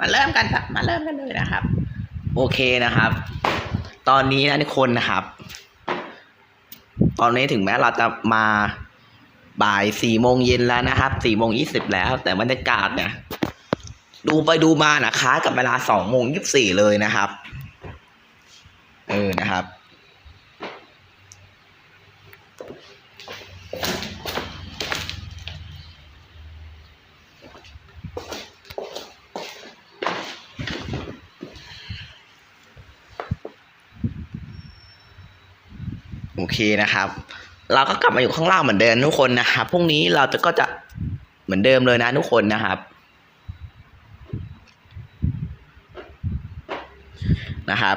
มาเริ่มกันครับมาเริ่มกันเลยนะครับ โอเคนะครับ ตอนนี้นะทุกคนนะครับ ตอนนี้ถึงแม้เราจะมาบ่ายสี่โมงเย็นแล้วนะครับสี่โมงยี่สิบแล้ว แต่บรรยากาศเนี่ยดูไปดูมานะคล้ายกับเวลาสองโมงยี่สิบสี่เลยนะครับ เออนะครับ นะครับ เราก็กลับมาอยู่ข้างล่างเหมือนเดิมทุกคนนะครับพรุ่งนี้เราจะก็จะเหมือนเดิมเลยนะทุกคนนะครับนะครับ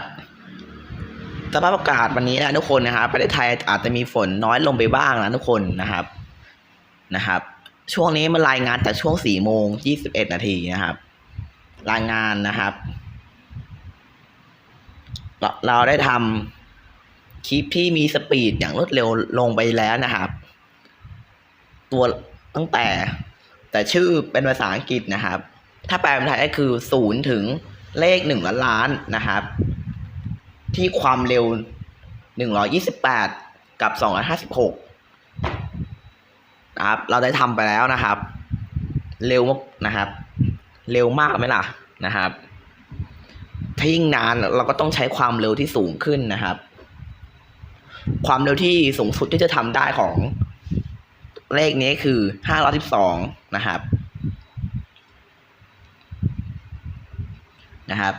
สภาพอากาศวันนี้นะทุกคนนะครับประเทศไทยอาจจะมีฝนน้อยลงไปบ้างนะทุกคนนะครับนะครับ ช่วงนี้มันรายงานจากช่วงสี่โมงยี่สิบเอ็ดนาทีนะครับ รายงานนะครับ เรเราได้ทำ คลิปที่มีสปีดอย่างรวดเร็วลงไปแล้วนะครับ ตัวตั้งแต่ แต่ชื่อเป็นภาษาอังกฤษนะครับ ถ้าแปลเป็นไทยก็คือศูนย์ถึงเลขหนึ่งล้านล้านนะครับ ที่ความเร็วหนึ่งร้อยี่สิบแปดกับสองร้อยห้าสิบหกนะครับ เราได้ทำไปแล้วนะครับ เร็วมากนะครับ เร็วมากไหมล่ะนะครับถ้ายิ่งนานเราก็ต้องใช้ความเร็วที่สูงขึ้นนะครับ ความเร็วที่สูงสุดที่จะทำได้ของเลขนี้คือห้าร้อยสิบสองนะครับ นะครับ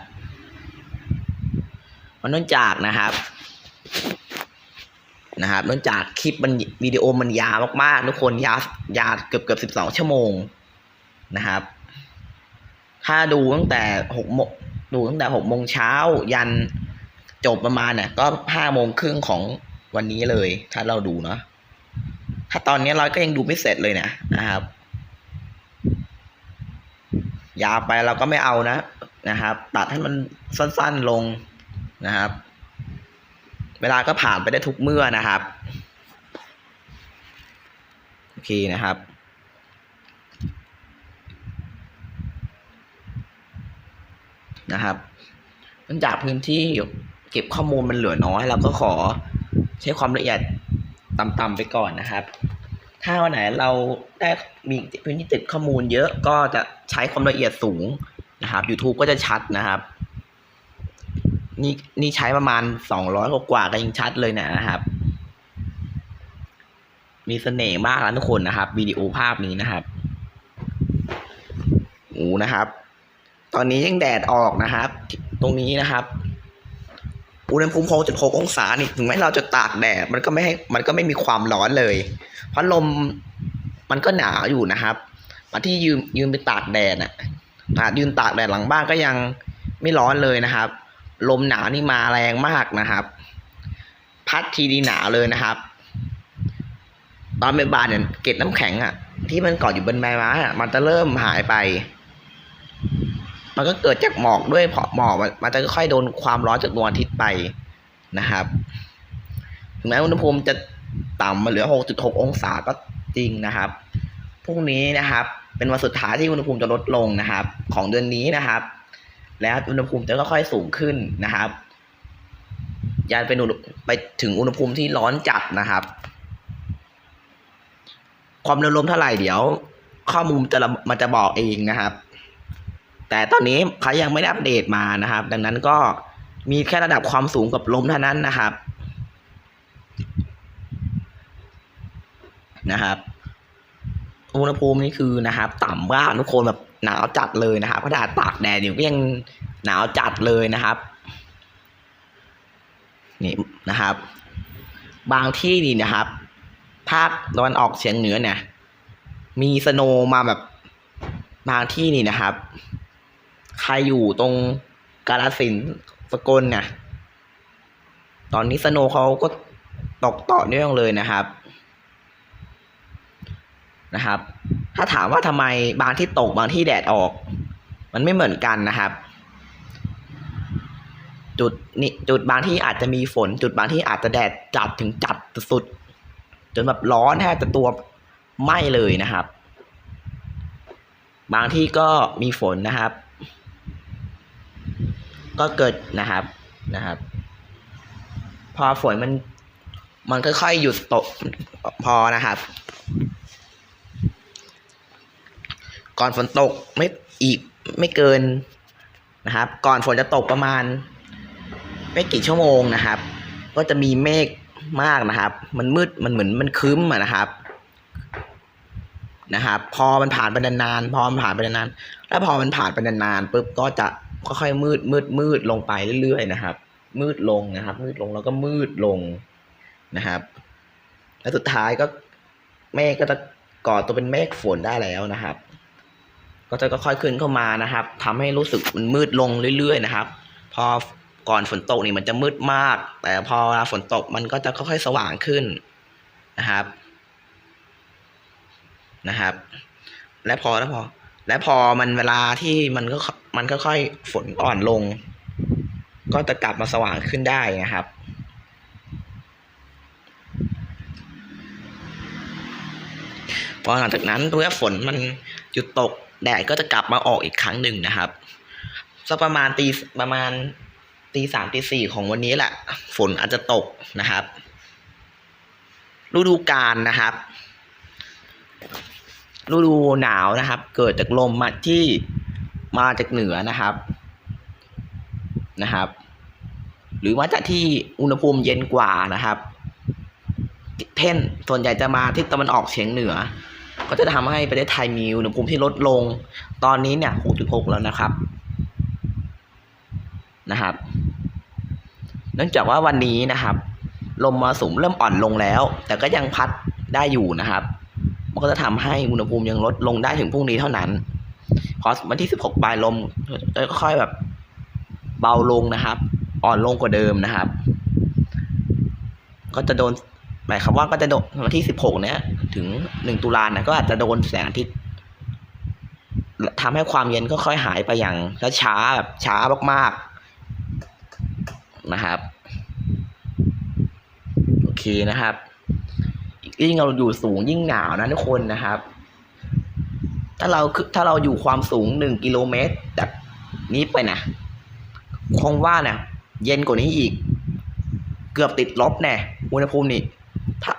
มันเนื่องจากนะครับ นะครับ เนื่องจากคลิปมันวิดีโอมันยาวมากๆ ทุกคนยาวยาวเกือบเกือบสิบสองชั่วโมงนะครับ ถ้าดูตั้งแต่หกโมงดูตั้งแต่หกโมงเช้ายันจบประมาณเนี่ยก็ห้าโมงครึ่งของ วันนี้เลย ถ้าเราดูเนาะถ้าตอนนี้เราก็ยังดูไม่เสร็จเลยนะนะครับ ยาวไปเราก็ไม่เอานะนะครับ ตัดให้มันสั้นๆลงนะครับ เวลาก็ผ่านไปได้ทุกเมื่อนะครับโอเคนะครับนะครับเนื่องจากพื้นที่เก็บข้อมูลมันเหลือน้อยเราก็ขอ ใช้ความละเอียดต่ำๆไปก่อนนะครับ ถ้าวันไหนเราได้มีพื้นที่ติดข้อมูลเยอะก็จะใช้ความละเอียดสูงนะครับ YouTube ก็จะชัดนะครับ นี่นี่ใช้ประมาณสองร้อยกว่าก็ยังชัดเลยนะนะครับ มีเสน่ห์มากนะทุกคนนะครับวิดีโอภาพนี้นะครับโอ้นะครับ ตอนนี้ยังแดดออกนะครับ ตรงนี้นะครับ อุณหภูมิ6.6องศานี่ถึงแม้เราจะตากแดดมันก็ไม่ให้มันก็ไม่มีความร้อนเลย เพราะลมมันก็หนาวอยู่นะครับมาที่ยืมยืมไปตากแดดน่ะอายืนตากแดดหลังบ้านก็ยังไม่ร้อนเลยนะครับ ลมหนาวนี่มาแรงมากนะครับ พัดทีดีหนาวเลยนะครับ ตอนบ่ายๆเนี่ยเกล็ดน้ำแข็งอะ ที่มันเกาะอยู่บนใบไม้อะมันจะเริ่มหายไป มันก็เกิดจากหมอกด้วยเพราะหมอกมันจะค่อยๆโดนความร้อนจากดวงอาทิตย์ไปนะครับถึงแม้อุณหภูมิจะต่ำมาเหลือ 6.6 องศาก็จริงนะครับพรุ่งนี้นะครับ เป็นวันสุดท้ายที่อุณหภูมิจะลดลงนะครับ ของเดือนนี้นะครับ แล้วอุณหภูมิจะค่อยๆสูงขึ้นนะครับยันเป็นอุณหไปถึงอุณหภูมิที่ร้อนจัดนะครับ ความเร็วลมเท่าไหร่เดี๋ยว ข้อมูลจะมันจะบอกเองนะครับ แต่ตอนนี้เขายังไม่ได้อัปเดตมานะครับ ดังนั้นก็มีแค่ระดับความสูงกับลมเท่านั้นนะครับนะครับอุณหภูมินี่คือนะครับ ต่ำมากทุกคนแบบหนาวจัดเลยนะครับขนาดตากแดดอยู่ก็ยังหนาวจัดเลยนะครับนี่นะครับ บางที่นี่นะครับภาคตะวันออกเฉียงเหนือเนี่ยมีสโนว์มาแบบบางที่นี่นะครับ ใครอยู่ตรงกาลสินสกลเนี่ยตอนนี้สโนเขาก็ตกต่อเนื่องเลยนะครับนะครับ ถ้าถามว่าทำไมบางที่ตกบางที่แดดออก มันไม่เหมือนกันนะครับ จุดนี่จุดบางที่อาจจะมีฝน จุดบางที่อาจจะแดดจัดถึงจัดสุดจนแบบร้อนแทบจะตัวไหม้เลยนะครับ บางที่ก็มีฝนนะครับ ก็เกิดนะครับนะครับ พอฝนมันมันค่อยๆหยุดตกพอนะครับ ก่อนฝนตกไม่อีกไม่เกินนะครับ ก่อนฝนจะตกประมาณ ไม่กี่ชั่วโมงนะครับ ก็จะมีเมฆมากนะครับ มันมืดมันเหมือนมันครึ้มอะนะครับนะครับ พอมันผ่านไปนานๆพอมันผ่านไปนานๆแล้วพอมันผ่านไปนานๆปุ๊บก็จะ ค่อยๆมืดมืดมืดลงไปเรื่อยๆนะครับ มืดลงนะครับ มืดลงแล้วก็มืดลงนะครับ แล้วสุดท้ายก็เมฆก็จะก่อตัวเป็นเมฆฝนได้แล้วนะครับ ก็จะค่อยๆขึ้นเข้ามานะครับทำให้รู้สึกมันมืดลงเรื่อยๆนะครับ พอก่อนฝนตกนี่มันจะมืดมาก แต่พอเวลาฝนตกมันก็จะค่อยๆสว่างขึ้นนะครับนะครับ และพอแล้วพอ และพอมันเวลาที่มันก็มันค่อยๆฝนอ่อนลง ก็จะกลับมาสว่างขึ้นได้นะครับ พอหลังจากนั้นเมื่อฝนมันหยุดตกแดดก็จะกลับมาออกอีกครั้งหนึ่งนะครับสักประมาณตีประมาณตีสามตีสี่ของวันนี้แหละ ฝนอาจจะตกนะครับ ฤดูกาลนะครับ ฤดูหนาวนะครับ เกิดจากลมมาที่มาจากเหนือนะครับนะครับ หรือว่าจากที่อุณหภูมิเย็นกว่านะครับเท่นส่วนใหญ่จะมาที่ตะวันออกเฉียงเหนือ ก็จะทำให้ประเทศไทยมีอุณหภูมิที่ลดลง ตอนนี้เนี่ย 6.6 แล้วนะครับนะครับ เนื่องจากว่าวันนี้นะครับ ลมมรสุมเริ่มอ่อนลงแล้ว แต่ก็ยังพัดได้อยู่นะครับ มันก็จะทำให้อุณหภูมิยังลดลงได้ถึงพรุ่งนี้เท่านั้น พอวันที่ 16 ปลายลมจะค่อยแบบเบาลงนะครับ อ่อนลงกว่าเดิมนะครับ ก็จะโดนหมายความว่าก็จะโดนวันที่ 16 เนี้ยถึง 1 ตุลาเนี่ยก็อาจจะโดนแสงอาทิตย์ทำให้ความเย็นก็ค่อยหายไปอย่างช้าแบบช้ามากๆนะครับ โอเคนะครับ ยิ่งเราอยู่สูงยิ่งหนาวนะทุกคนนะครับ ถ้าเราคือถ้าเราอยู่ความสูงหนึ่งกิโลเมตรจากนี้ไปนะคงว่าเนี่ยเย็นกว่านี้อีก เกือบติดลบแน่อุณหภูมินี่ถ้า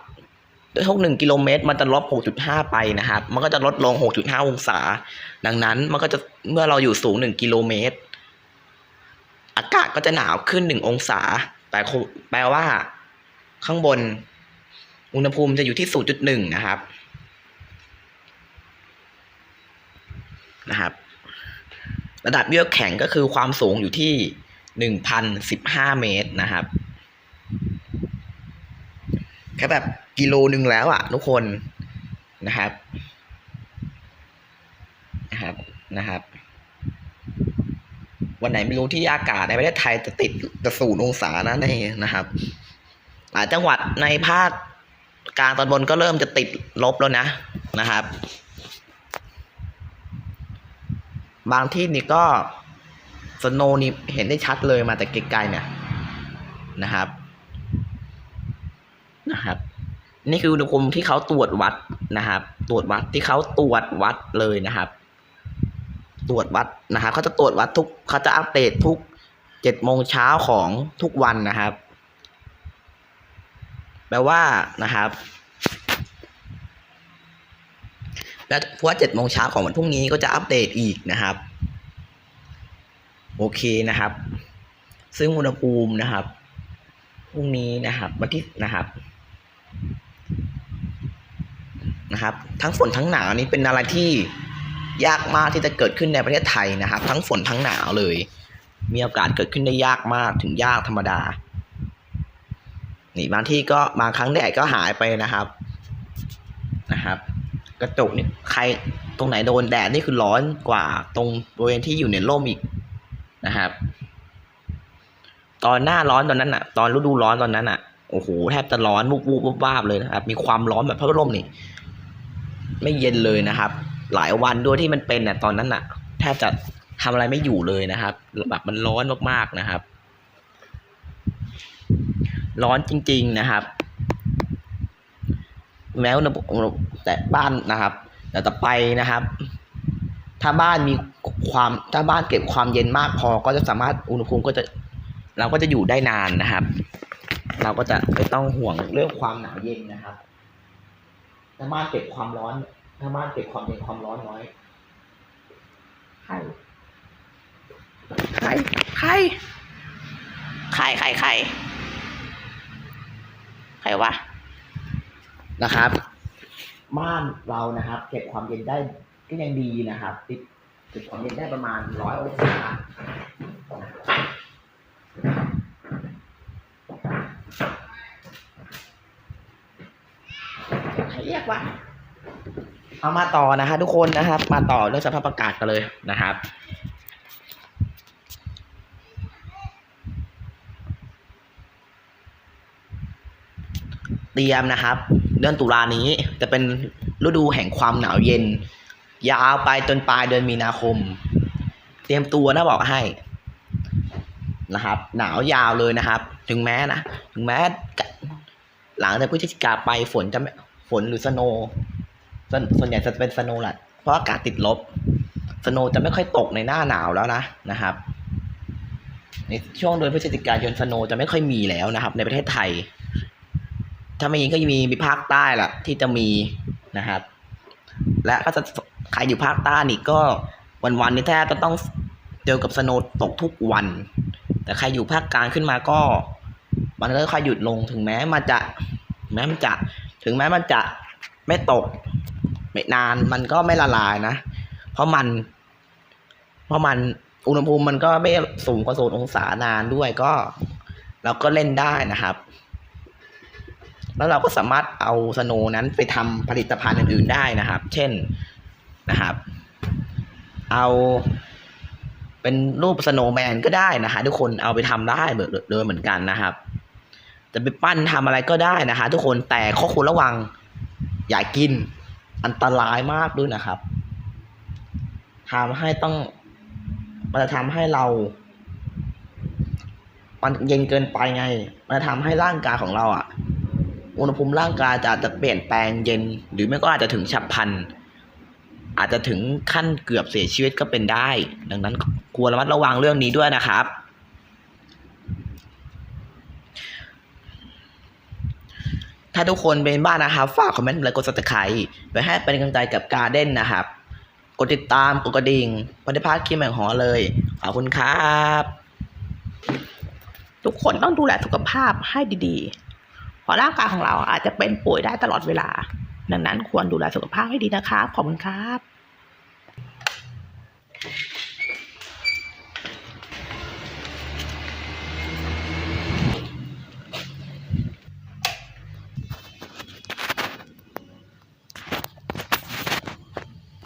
ด้วยทุกหนึ่งกิโลเมตร มันจะลบ 6.5 ไปนะครับ มันก็จะลดลง 6.5 องศา ดังนั้นมันก็จะเมื่อเราอยู่สูง 1 กิโลเมตร อากาศก็จะหนาวขึ้น 1 องศา แต่แปลว่า ข้างบน อุณหภูมิจะอยู่ที่ 0.1 นะครับ นะครับ ระดับเยือกแข็งก็คือความสูงอยู่ที่ 1,015 เมตรนะครับแค่แบบกิโลนึงแล้วอะทุกคนนะครับ นะครับ นะครับ วันไหนไม่รู้ที่อากาศในประเทศไทยจะติดจะศูนองศานะในนะครับ หลายจังหวัดในภาค กลางตอนบนก็เริ่มจะติดลบแล้วนะนะครับ บางที่นี่ก็สโนนี่เห็นได้ชัดเลยมาแต่ไกลๆเนี่ยนะครับนะครับ นี่คืออุณหภูมิที่เขาตรวจวัดนะครับ ตรวจวัดที่เขาตรวจวัดเลยนะครับ ตรวจวัดนะครับเขาจะตรวจวัดทุกเขาจะอัปเดตทุกเจ็ดโมงเช้าของทุกวันนะครับ ลว่านะครับ และเพราะว่าเจ็ดโมงเช้าของวันพรุ่งนี้ก็จะอัปเดตอีกนะครับ โอเคนะครับ ซึ่งอุณหภูมินะครับพรุ่งนี้นะครับวันที่นะครับนะครับ ทั้งฝนทั้งหนาวนี้เป็นอะไรที่ยากมากที่จะเกิดขึ้นในประเทศไทยนะครับ ทั้งฝนทั้งหนาวเลย มีโอกาสเกิดขึ้นได้ยากมากถึงยากธรรมดา นี่บางที่ก็บางครั้งแดดก็หายไปนะครับนะครับ กระจกนี่ใครตรงไหนโดนแดดนี่คือร้อนกว่าตรงบริเวณที่อยู่ในร่มอีกนะครับ ตอนหน้าร้อนตอนนั้นอะตอนฤดูร้อนตอนนั้นอะโอ้โหแทบจะร้อนวุบวุบวุบวาบเลยนะครับ มีความร้อนแบบพัดลมนี่ ไม่เย็นเลยนะครับ หลายวันด้วยที่มันเป็นน่ะตอนนั้นน่ะแทบจะทำอะไรไม่อยู่เลยนะครับ แบบมันร้อนมากๆนะครับ ร้อนจริง ๆนะครับ แม้อุณหภูมิแต่บ้านนะครับแต่ต่อไปนะครับ ถ้าบ้านมีความถ้าบ้านเก็บความเย็นมากพอก็จะสามารถอุณหภูมิก็จะเราก็จะอยู่ได้นานนะครับ เราก็จะไม่ต้องห่วงเรื่องความหนาวเย็นนะครับถ้าบ้านเก็บความร้อน ถ้าบ้านเก็บความเย็นความร้อนน้อยใครใครใครใครใครใคร ครวะนะครับบ้านเรานะครับ เก็บความเย็นได้ก็ยังดีนะครับ ติดเก็บความเย็นได้ประมาณร้อยองศาใครเรียกวะเอามาต่อนะฮะทุกคนนะครับ มาต่อเรื่องสภาพอากาศกันเลยนะครับ เตรียมนะครับ เดือนตุลานี้จะเป็นฤดูแห่งความหนาวเย็น ยาวไปจนปลายเดือนมีนาคม เตรียมตัวนะบอกให้นะครับ หนาวยาวเลยนะครับ ถึงแม้นะถึงแม้ หลังจากพฤศจิกาไปฝนจะฝนหรือสโนส่วนส่วนใหญ่จะเป็นสโนแหละเพราะอากาศติดลบสโนจะไม่ค่อยตกในหน้าหนาวแล้วนะนะครับ ในช่วงเดือนพฤศจิกายนสโนจะไม่ค่อยมีแล้วนะครับ ในประเทศไทย ถ้าไม่มีก็จะมีมีภาคใต้แหละที่จะมีนะครับ และก็จะใครอยู่ภาคใต้นี่ก็วันๆนี่แทบจะต้องเจอกับสโนตกทุกวัน แต่ใครอยู่ภาคกลางขึ้นมาก็ มันก็ค่อยหยุดลงถึงแม้มันจะแม้มันจะถึงแม้มันจะไม่ตก ไม่นานมันก็ไม่ละลายนะ เพราะมัน เพราะมันอุณหภูมิมันก็ไม่สูงกว่าโซนองศานานด้วยก็ เราก็เล่นได้นะครับ แล้วเราก็สามารถเอาสโนนั้นไปทำผลิตภัณฑ์อื่นๆได้นะครับ เช่นนะครับ เอาเป็นรูปสโนแมนก็ได้นะฮะทุกคนเอาไปทำได้เลยเหมือนกันนะครับจะไปปั้นทำอะไรก็ได้นะคะทุกคนแต่ข้อควรระวังอย่ากินอันตรายมากด้วยนะครับทำให้ต้องมันจะทำให้เรามันเย็นเกินไปไง มันจะทำให้ร่างกายของเราอะ อุณหภูมิร่างกายจะอาจจะเปลี่ยนแปลงเย็น หรือไม่ก็อาจจะถึงฉับพลัน อาจจะถึงขั้นเกือบเสียชีวิตก็เป็นได้ ดังนั้นควรระมัดระวังเรื่องนี้ด้วยนะครับ ถ้าทุกคนเป็นบ้านนะครับฝากคอมเมนต์และกด subscribe ไปให้เป็นกำลังใจกับการเด้นนะครับ กดติดตามกดกระดิ่งไม่ได้พลาดคลิปแห่งหอเลย ขอบคุณครับ ทุกคนต้องดูแลสุขภาพให้ดีๆ เพราะร่างกายของเราอาจจะเป็นป่วยได้ตลอดเวลา ดังนั้นควรดูแลสุขภาพให้ดีนะครับขอบคุณครับ